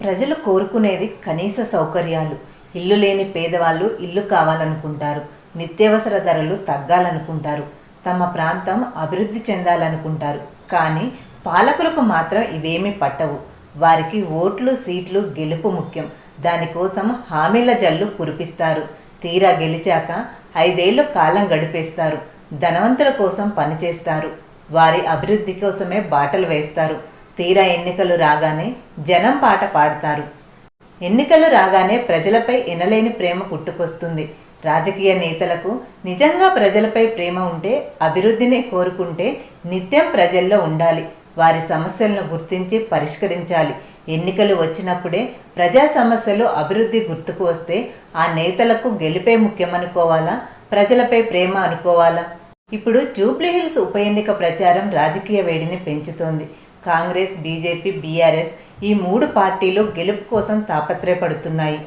ప్రజలు కోరుకునేది కనీస సౌకర్యాలు. ఇల్లు లేని పేదవాళ్ళు ఇల్లు కావాలనుకుంటారు. నిత్యావసర ధరలు తగ్గాలనుకుంటారు. తమ ప్రాంతం అభివృద్ధి చెందాలనుకుంటారు. కానీ పాలకులకు మాత్రం ఇవేమీ పట్టవు. వారికి ఓట్లు సీట్లు గెలుపు ముఖ్యం. దానికోసం హామీల జల్లు కురిపిస్తారు. తీరా గెలిచాక ఐదేళ్ళు కాలం గడిపేస్తారు. ధనవంతుల కోసం పనిచేస్తారు. వారి అభివృద్ధి కోసమే బాటలు వేస్తారు. తీరా ఎన్నికలు రాగానే జనం పాట పాడతారు. ఎన్నికలు రాగానే ప్రజలపై ఎనలేని ప్రేమ పుట్టుకొస్తుంది. రాజకీయ నేతలకు నిజంగా ప్రజలపై ప్రేమ ఉంటే అభివృద్ధిని కోరుకుంటే నిత్యం ప్రజల్లో ఉండాలి. వారి సమస్యలను గుర్తించి పరిష్కరించాలి. ఎన్నికలు వచ్చినప్పుడే ప్రజా సమస్యలు అభివృద్ధి గుర్తుకు వస్తే ఆ నేతలకు గెలిపే ముఖ్యమనుకోవాలా? ప్రజలపై ప్రేమ అనుకోవాలా? ఇప్పుడు జూబ్లీహిల్స్ ఉప ఎన్నిక ప్రచారం రాజకీయ వేడిని పెంచుతోంది. కాంగ్రెస్ బీజేపీ బీఆర్ఎస్ ఈ మూడు పార్టీలు గెలుపు కోసం తాపత్రయపడుతున్నాయి.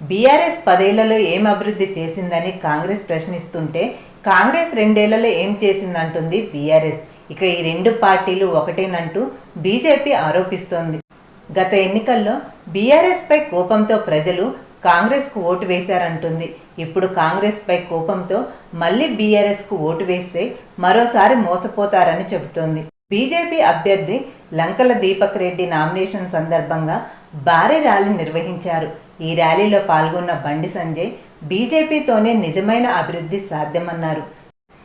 బీఆర్ఎస్ పదేళ్ళలో ఏం అభివృద్ధి చేసిందని కాంగ్రెస్ ప్రశ్నిస్తుంటే కాంగ్రెస్ రెండేళ్ళలో ఏం చేసిందంటుంది బీఆర్ఎస్. ఇక ఈ రెండు పార్టీలు ఒకటేనంటూ బీజేపీ ఆరోపిస్తోంది. గత ఎన్నికల్లో బీఆర్ఎస్ పై కోపంతో ప్రజలు కాంగ్రెస్కు ఓటు వేశారంటుంది. ఇప్పుడు కాంగ్రెస్పై కోపంతో మళ్ళీ బీఆర్ఎస్కు ఓటు వేస్తే మరోసారి మోసపోతారని చెబుతోంది. బీజేపీ అభ్యర్థి లంకల దీపక్ రెడ్డి నామినేషన్ సందర్భంగా భారీ ర్యాలీ నిర్వహించారు. ఈ ర్యాలీలో పాల్గొన్న బండి సంజయ్ బీజేపీతోనే నిజమైన అభివృద్ధి సాధ్యమన్నారు.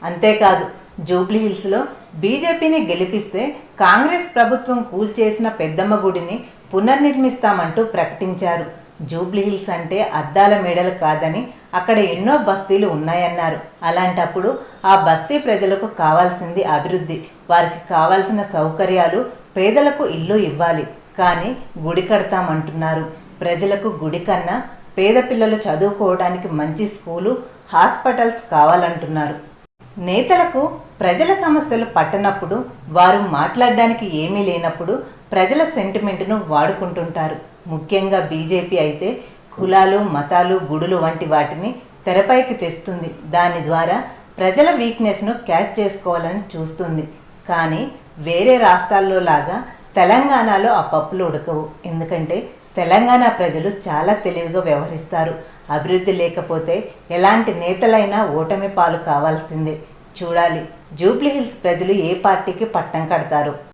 అంతేకాదు జూబ్లీహిల్స్లో బీజేపీని గెలిపిస్తే కాంగ్రెస్ ప్రభుత్వం కూల్చేసిన పెద్దమ్మ గుడిని పునర్నిర్మిస్తామంటూ ప్రకటించారు. జూబ్లీహిల్స్ అంటే అద్దాల మేడలు కాదని అక్కడ ఎన్నో బస్తీలు ఉన్నాయన్నారు. అలాంటప్పుడు ఆ బస్తీ ప్రజలకు కావాల్సింది అభివృద్ధి. వారికి కావాల్సిన సౌకర్యాలు పేదలకు ఇల్లు ఇవ్వాలి. కానీ గుడి కడతామంటున్నారు. ప్రజలకు గుడి కన్నా పేద పిల్లలు చదువుకోవడానికి మంచి స్కూలు హాస్పిటల్స్ కావాలంటున్నారు. నేతలకు ప్రజల సమస్యలు పట్టనప్పుడు వారు మాట్లాడడానికి ఏమీ లేనప్పుడు ప్రజల సెంటిమెంట్ను వాడుకుంటుంటారు. ముఖ్యంగా బీజేపీ అయితే కులాలు మతాలు గుడులు వంటి వాటిని తెరపైకి తెస్తుంది. దాని ద్వారా ప్రజల వీక్నెస్ను క్యాచ్ చేసుకోవాలని చూస్తుంది. కానీ వేరే రాష్ట్రాల్లో లాగా తెలంగాణలో ఆ పప్పులు ఉడకవు. ఎందుకంటే తెలంగాణ ప్రజలు చాలా తెలివిగా వ్యవహరిస్తారు. అభివృద్ధి లేకపోతే ఎలాంటి నేతలైనా ఓటమి పాలు కావాల్సిందే. చూడాలి. జూబ్లీహిల్స్ ప్రజలు ఏ పార్టీకి పట్టం కడతారు?